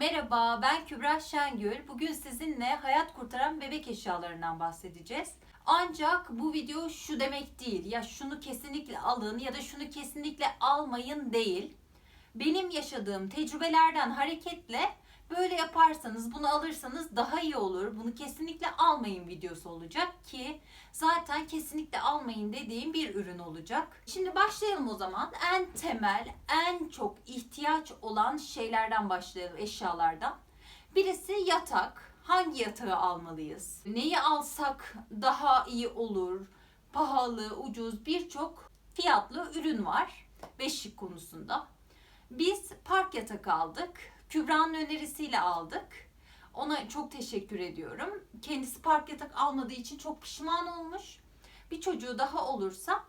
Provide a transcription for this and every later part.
Merhaba, ben Kübra Şengül. Bugün sizinle hayat kurtaran bebek eşyalarından bahsedeceğiz. Ancak bu video şu demek değil. Ya şunu kesinlikle alın ya da şunu kesinlikle almayın değil. Benim yaşadığım tecrübelerden hareketle böyle yaparsanız, bunu alırsanız daha iyi olur. Bunu kesinlikle almayın videosu olacak ki zaten kesinlikle almayın dediğim bir ürün olacak. Şimdi başlayalım o zaman. En temel, en çok ihtiyaç olan şeylerden başlayalım, eşyalardan. Birisi yatak. Hangi yatağı almalıyız? Neyi alsak daha iyi olur? Pahalı, ucuz birçok fiyatlı ürün var beşik konusunda. Biz park yatak aldık. Kübra'nın önerisiyle aldık. Ona çok teşekkür ediyorum. Kendisi park yatak almadığı için çok pişman olmuş. Bir çocuğu daha olursa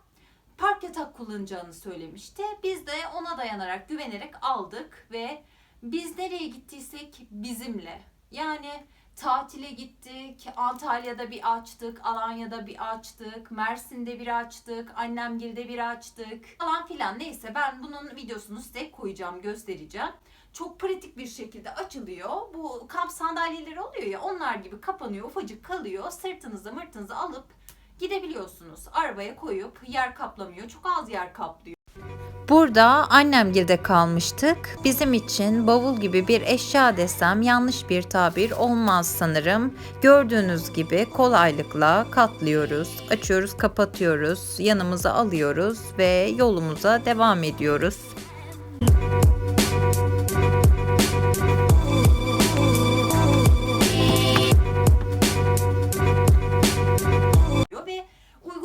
park yatak kullanacağını söylemişti. Biz de ona dayanarak, güvenerek aldık ve biz nereye gittiysek bizimle. Yani tatile gittik, Antalya'da bir açtık, Alanya'da bir açtık, Mersin'de bir açtık, Annemgil'de bir açtık falan filan neyse ben bunun videosunu size koyacağım, göstereceğim. Çok pratik bir şekilde açılıyor. Bu kamp sandalyeleri oluyor ya onlar gibi kapanıyor, ufacık kalıyor. Sırtınızı mırtınızı alıp gidebiliyorsunuz. Arabaya koyup yer kaplamıyor, çok az yer kaplıyor. Burada annemgilde kalmıştık. Bizim için bavul gibi bir eşya desem yanlış bir tabir olmaz sanırım. Gördüğünüz gibi kolaylıkla katlıyoruz, açıyoruz, kapatıyoruz, yanımıza alıyoruz ve yolumuza devam ediyoruz. ve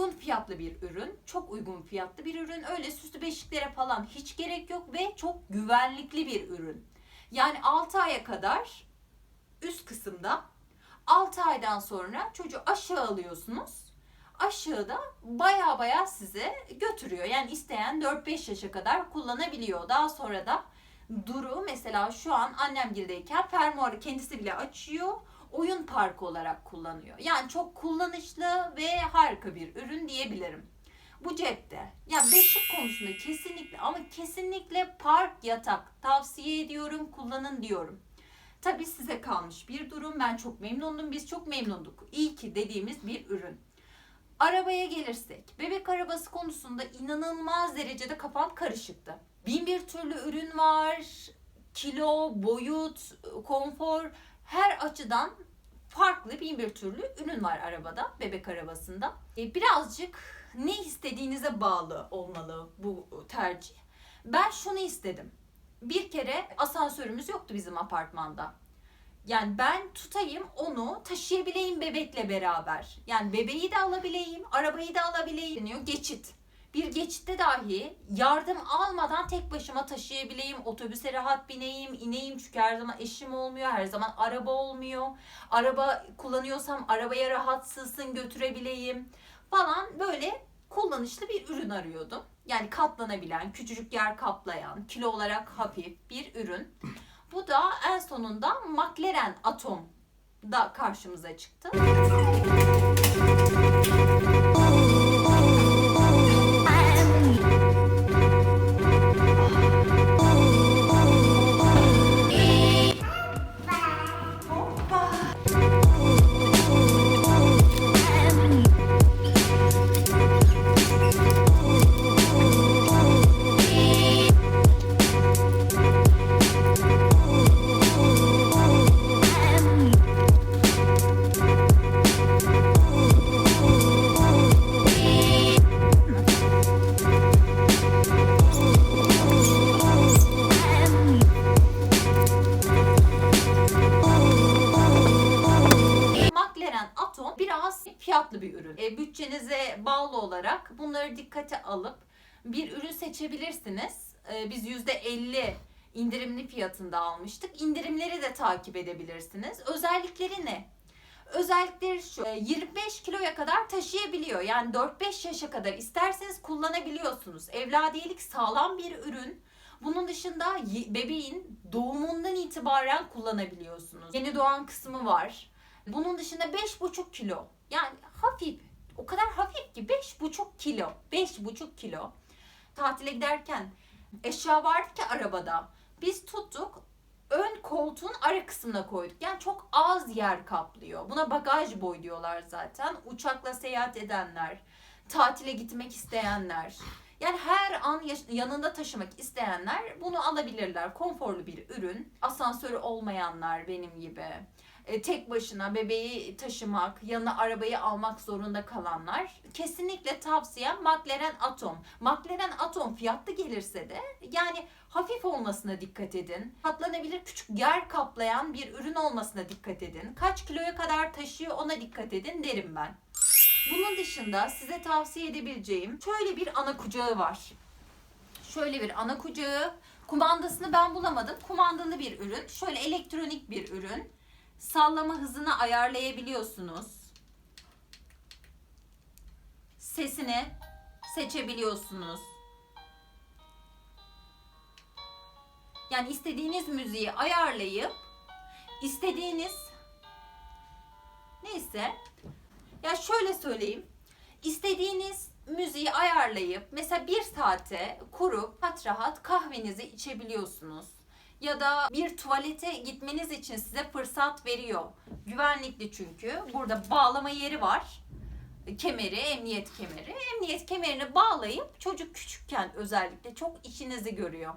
uygun fiyatlı bir ürün. Çok uygun fiyatlı bir ürün. Öyle süslü beşiklere falan hiç gerek yok ve çok güvenlikli bir ürün. Yani 6 aya kadar üst kısımda 6 aydan sonra çocuğu aşağı alıyorsunuz. Aşağıda baya baya size götürüyor. Yani isteyen 4-5 yaşa kadar kullanabiliyor. Daha sonra da Duru mesela şu an annemgildeyken fermuarı kendisi bile açıyor oyun parkı olarak kullanıyor. Yani çok kullanışlı ve harika bir ürün diyebilirim. Bu cepte. Yani beşik konusunda kesinlikle ama kesinlikle park yatak tavsiye ediyorum, kullanın diyorum. Tabii size kalmış bir durum. Ben çok memnundum. Biz çok memnunduk. İyi ki dediğimiz bir ürün. Arabaya gelirsek, bebek arabası konusunda inanılmaz derecede kafam karışıktı. Bin bir türlü ürün var. Kilo, boyut, konfor her açıdan farklı bin bir türlü ürün var arabada, bebek arabasında. E, birazcık ne istediğinize bağlı olmalı bu tercih. Ben şunu istedim. Bir kere asansörümüz yoktu bizim apartmanda. Yani ben tutayım onu taşıyabileyim bebekle beraber. Yani bebeği de alabileyim, arabayı da alabileyim. Geçit. Bir geçitte dahi yardım almadan tek başıma taşıyabileyim, otobüse rahat bineyim, ineyim çünkü her zaman eşim olmuyor, her zaman araba olmuyor. Araba kullanıyorsam arabaya rahat sığsın götürebileyim falan böyle kullanışlı bir ürün arıyordum. Yani katlanabilen, küçücük yer kaplayan, kilo olarak hafif bir ürün. Bu da en sonunda McLaren Atom da karşımıza çıktı. Bunları dikkate alıp bir ürün seçebilirsiniz. E, biz %50 indirimli fiyatında almıştık. İndirimleri de takip edebilirsiniz. Özellikleri ne? Özellikleri şu. e, 25 kiloya kadar taşıyabiliyor. Yani 4-5 yaşa kadar isterseniz kullanabiliyorsunuz. Evladiyelik sağlam bir ürün. Bunun dışında bebeğin doğumundan itibaren kullanabiliyorsunuz. Yeni doğan kısmı var. Bunun dışında 5,5 kilo. Yani hafif. O kadar hafif ki 5,5 kilo. 5,5 kilo. Tatile giderken eşya vardı ki arabada. Biz tuttuk ön koltuğun ara kısmına koyduk. Yani çok az yer kaplıyor. Buna bagaj boy diyorlar zaten. Uçakla seyahat edenler, tatile gitmek isteyenler, yani her an yanında taşımak isteyenler bunu alabilirler. Konforlu bir ürün. Asansörü olmayanlar benim gibi. E, tek başına bebeği taşımak, yanına arabayı almak zorunda kalanlar kesinlikle tavsiyem McLaren Atom. McLaren Atom fiyatlı gelirse de yani hafif olmasına dikkat edin. Katlanabilir küçük yer kaplayan bir ürün olmasına dikkat edin. Kaç kiloya kadar taşıyor ona dikkat edin derim ben. Bunun dışında size tavsiye edebileceğim şöyle bir ana kucağı var. Şöyle bir ana kucağı. Kumandasını ben bulamadım. Kumandalı bir ürün. Şöyle elektronik bir ürün. Sallama hızını ayarlayabiliyorsunuz. Sesini seçebiliyorsunuz. Yani istediğiniz müziği ayarlayıp istediğiniz neyse ya şöyle söyleyeyim. İstediğiniz müziği ayarlayıp mesela bir saate kurup rahat rahat kahvenizi içebiliyorsunuz. Ya da bir tuvalete gitmeniz için size fırsat veriyor. Güvenlikli çünkü. Burada bağlama yeri var. Kemeri, emniyet kemeri. Emniyet kemerini bağlayıp çocuk küçükken özellikle çok işinizi görüyor.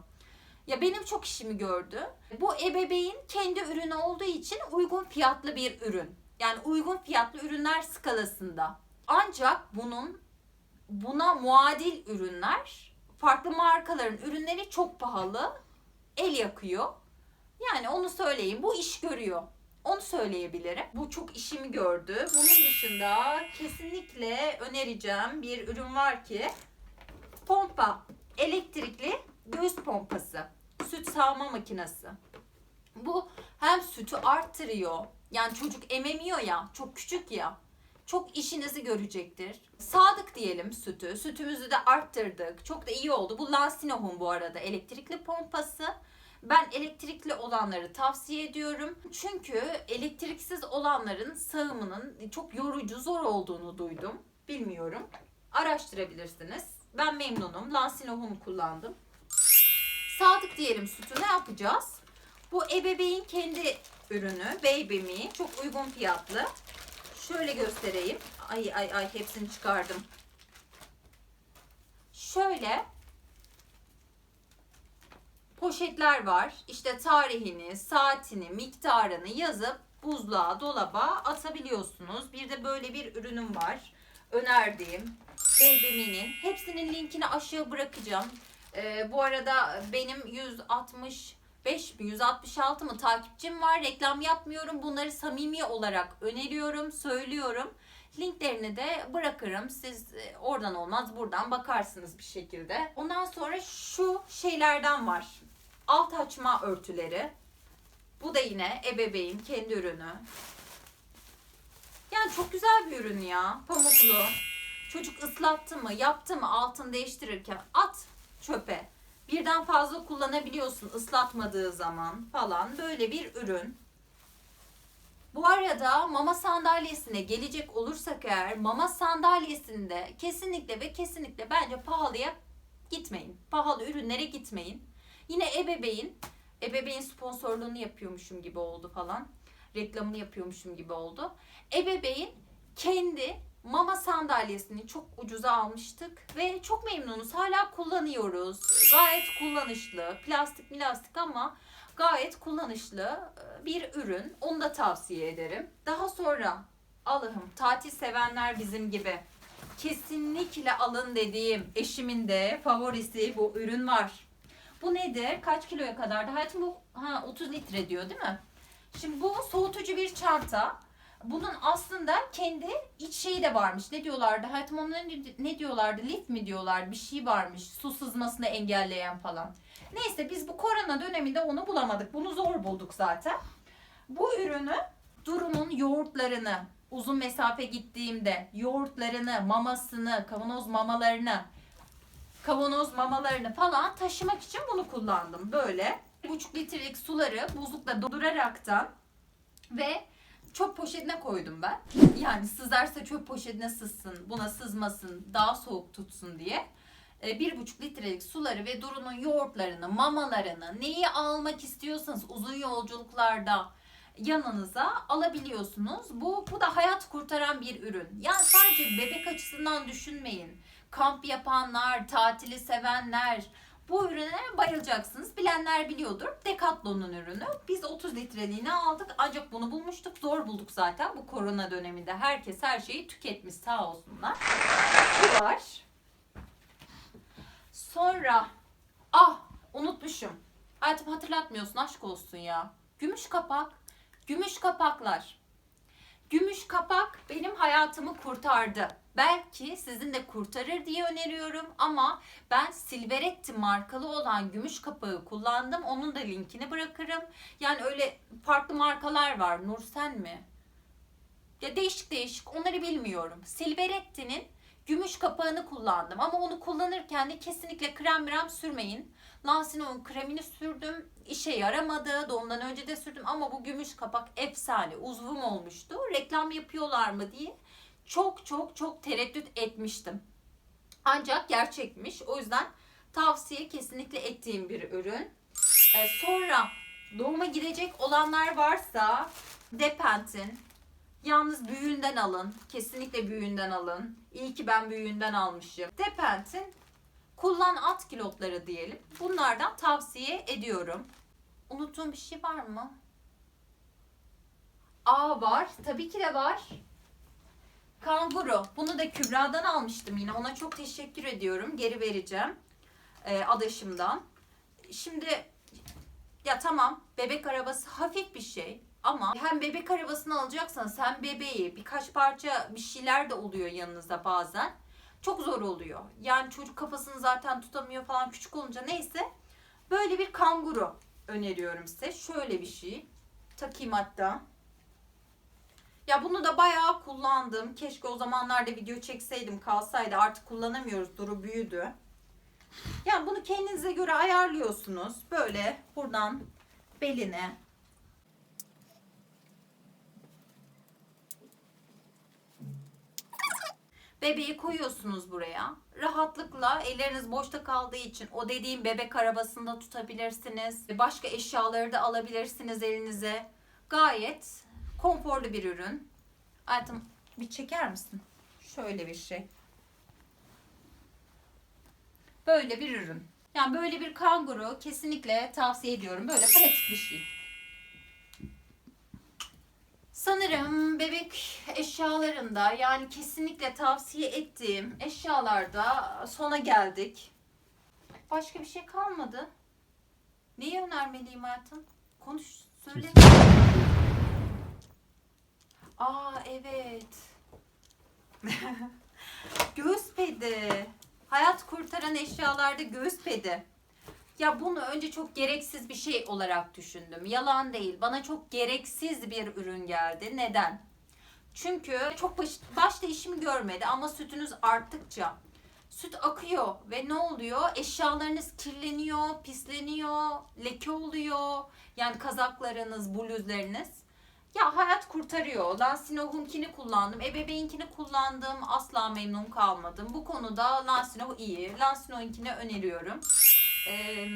Ya benim çok işimi gördü. Bu ebeveyn kendi ürünü olduğu için uygun fiyatlı bir ürün. Yani uygun fiyatlı ürünler skalasında. Ancak bunun buna muadil ürünler, farklı markaların ürünleri çok pahalı, el yakıyor. Yani onu söyleyeyim. Bu iş görüyor. Onu söyleyebilirim. Bu çok işimi gördü. Bunun dışında kesinlikle önereceğim bir ürün var ki pompa. Elektrikli göğüs pompası. Süt sağma makinesi. Bu hem sütü arttırıyor. Yani çocuk ememiyor ya, çok küçük ya. Çok işinizi görecektir. Sadık diyelim sütü. Sütümüzü de arttırdık. Çok da iyi oldu. Bu Lansinoh'un bu arada elektrikli pompası. Ben elektrikli olanları tavsiye ediyorum. Çünkü elektriksiz olanların sağımının çok yorucu, zor olduğunu duydum. Bilmiyorum. Araştırabilirsiniz. Ben memnunum. Lansinoh'un kullandım. Sadık diyelim sütü ne yapacağız? Bu ebeveyn kendi ürünü Baby Me çok uygun fiyatlı. Şöyle göstereyim. Ay ay ay hepsini çıkardım. Şöyle poşetler var. İşte tarihini, saatini, miktarını yazıp buzluğa, dolaba atabiliyorsunuz. Bir de böyle bir ürünüm var. Önerdiğim Baby. Hepsinin linkini aşağı bırakacağım. Ee, bu arada benim 160 5 mi 166 mı takipçim var. Reklam yapmıyorum. Bunları samimi olarak öneriyorum, söylüyorum. Linklerini de bırakırım. Siz e, oradan olmaz buradan bakarsınız bir şekilde. Ondan sonra şu şeylerden var. Alt açma örtüleri. Bu da yine ebeveyn kendi ürünü. Yani çok güzel bir ürün ya. Pamuklu. Çocuk ıslattı mı, yaptı mı altını değiştirirken at çöpe birden fazla kullanabiliyorsun ıslatmadığı zaman falan böyle bir ürün. Bu arada mama sandalyesine gelecek olursak eğer mama sandalyesinde kesinlikle ve kesinlikle bence pahalıya gitmeyin. Pahalı ürünlere gitmeyin. Yine ebeveyn, ebeveyn sponsorluğunu yapıyormuşum gibi oldu falan. Reklamını yapıyormuşum gibi oldu. Ebeveyn kendi mama sandalyesini çok ucuza almıştık ve çok memnunuz. Hala kullanıyoruz. Gayet kullanışlı. Plastik plastik ama gayet kullanışlı e, bir ürün. Onu da tavsiye ederim. Daha sonra Allah'ım tatil sevenler bizim gibi kesinlikle alın dediğim eşimin de favorisi bu ürün var. Bu nedir? Kaç kiloya kadardı? Hayatım bu ha, 30 litre diyor değil mi? Şimdi bu soğutucu bir çanta. Bunun aslında kendi iç şeyi de varmış. Ne diyorlardı? Hayatım onlara ne, diyorlardı? Lif mi diyorlar? Bir şey varmış. Su sızmasını engelleyen falan. Neyse biz bu korona döneminde onu bulamadık. Bunu zor bulduk zaten. Bu ürünü Duru'nun yoğurtlarını uzun mesafe gittiğimde yoğurtlarını, mamasını, kavanoz mamalarını, kavanoz mamalarını falan taşımak için bunu kullandım. Böyle buçuk litrelik suları buzlukta dolduraraktan ve çöp poşetine koydum ben. Yani sızarsa çöp poşetine sızsın, buna sızmasın, daha soğuk tutsun diye. e, bir buçuk litrelik suları ve Duru'nun yoğurtlarını, mamalarını, neyi almak istiyorsanız uzun yolculuklarda yanınıza alabiliyorsunuz. Bu bu da hayat kurtaran bir ürün. Yani sadece bebek açısından düşünmeyin. Kamp yapanlar, tatili sevenler bu ürüne bayılacaksınız. Bilenler biliyordur. Decathlon'un ürünü. Biz 30 litreliğini aldık ancak bunu bulmuştuk. Zor bulduk zaten bu korona döneminde. Herkes her şeyi tüketmiş sağ olsunlar. Bu var. Sonra ah unutmuşum. Hayatım hatırlatmıyorsun aşk olsun ya. Gümüş kapak. Gümüş kapaklar. Gümüş kapak benim hayatımı kurtardı. Belki sizin de kurtarır diye öneriyorum ama ben Silveretti markalı olan gümüş kapağı kullandım. Onun da linkini bırakırım. Yani öyle farklı markalar var. Nursen mi? Ya değişik değişik onları bilmiyorum. Silveretti'nin gümüş kapağını kullandım ama onu kullanırken de kesinlikle krem mrem sürmeyin. Lansino'nun kremini sürdüm. İşe yaramadı. Doğumdan önce de sürdüm ama bu gümüş kapak efsane. Uzvum olmuştu. Reklam yapıyorlar mı diye çok çok çok tereddüt etmiştim. Ancak gerçekmiş. O yüzden tavsiye kesinlikle ettiğim bir ürün. Ee, sonra doğuma gidecek olanlar varsa Depent'in Yalnız büyüğünden alın. Kesinlikle büyüğünden alın. İyi ki ben büyüğünden almışım. Depent'in kullan at kilotları diyelim. Bunlardan tavsiye ediyorum. Unuttuğum bir şey var mı? Aa var. Tabii ki de var. Kanguru. Bunu da Kübra'dan almıştım yine. Ona çok teşekkür ediyorum. Geri vereceğim. Ee, adaşımdan. Şimdi ya tamam bebek arabası hafif bir şey ama hem bebek arabasını alacaksanız hem bebeği birkaç parça bir şeyler de oluyor yanınızda bazen. Çok zor oluyor. Yani çocuk kafasını zaten tutamıyor falan küçük olunca neyse. Böyle bir kanguru öneriyorum size. Şöyle bir şey. Takayım hatta. Ya bunu da bayağı kullandım. Keşke o zamanlarda video çekseydim kalsaydı. Artık kullanamıyoruz. Duru büyüdü. Yani bunu kendinize göre ayarlıyorsunuz. Böyle buradan beline Bebeği koyuyorsunuz buraya. Rahatlıkla elleriniz boşta kaldığı için o dediğim bebek arabasında tutabilirsiniz. Başka eşyaları da alabilirsiniz elinize. Gayet konforlu bir ürün. Hayatım bir çeker misin? Şöyle bir şey. Böyle bir ürün. Yani böyle bir kanguru kesinlikle tavsiye ediyorum. Böyle pratik bir şey. Sanırım bebek eşyalarında yani kesinlikle tavsiye ettiğim eşyalarda sona geldik. Başka bir şey kalmadı. Neyi önermeliyim hayatım? Konuş, söyle. Aa evet. göğüs pedi. Hayat kurtaran eşyalarda göğüs pedi. Ya bunu önce çok gereksiz bir şey olarak düşündüm. Yalan değil. Bana çok gereksiz bir ürün geldi. Neden? Çünkü çok baş, başta işimi görmedi ama sütünüz arttıkça süt akıyor ve ne oluyor? Eşyalarınız kirleniyor, pisleniyor, leke oluyor. Yani kazaklarınız, bluzlarınız. Ya hayat kurtarıyor. Lansinoh'unkini kullandım. Ebeveyinkini kullandım. Asla memnun kalmadım. Bu konuda Lansinoh iyi. Lansinoh'unkini öneriyorum. Ee,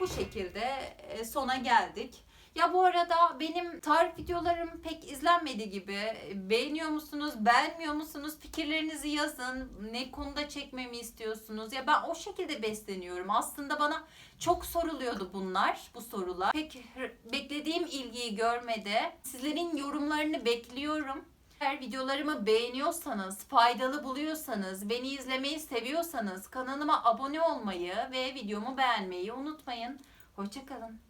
bu şekilde e, sona geldik. Ya bu arada benim tarif videolarım pek izlenmedi gibi. Beğeniyor musunuz, beğenmiyor musunuz? Fikirlerinizi yazın. Ne konuda çekmemi istiyorsunuz? Ya ben o şekilde besleniyorum. Aslında bana çok soruluyordu bunlar, bu sorular. Pek beklediğim ilgiyi görmedi. Sizlerin yorumlarını bekliyorum. Eğer videolarımı beğeniyorsanız, faydalı buluyorsanız, beni izlemeyi seviyorsanız kanalıma abone olmayı ve videomu beğenmeyi unutmayın. Hoşçakalın.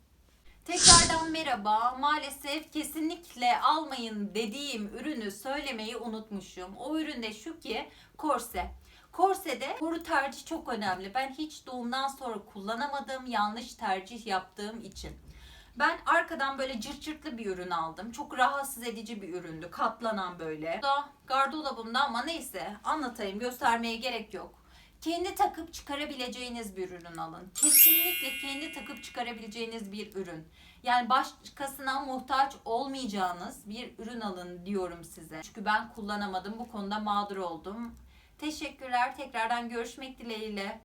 Tekrardan merhaba. Maalesef kesinlikle almayın dediğim ürünü söylemeyi unutmuşum. O ürün de şu ki korse. Korsede doğru tercih çok önemli. Ben hiç doğumdan sonra kullanamadım. Yanlış tercih yaptığım için. Ben arkadan böyle cırt cırtlı bir ürün aldım. Çok rahatsız edici bir üründü. Katlanan böyle. Bu da gardırobumda ama neyse anlatayım göstermeye gerek yok. Kendi takıp çıkarabileceğiniz bir ürün alın. Kesinlikle kendi takıp çıkarabileceğiniz bir ürün. Yani başkasına muhtaç olmayacağınız bir ürün alın diyorum size. Çünkü ben kullanamadım. Bu konuda mağdur oldum. Teşekkürler. Tekrardan görüşmek dileğiyle.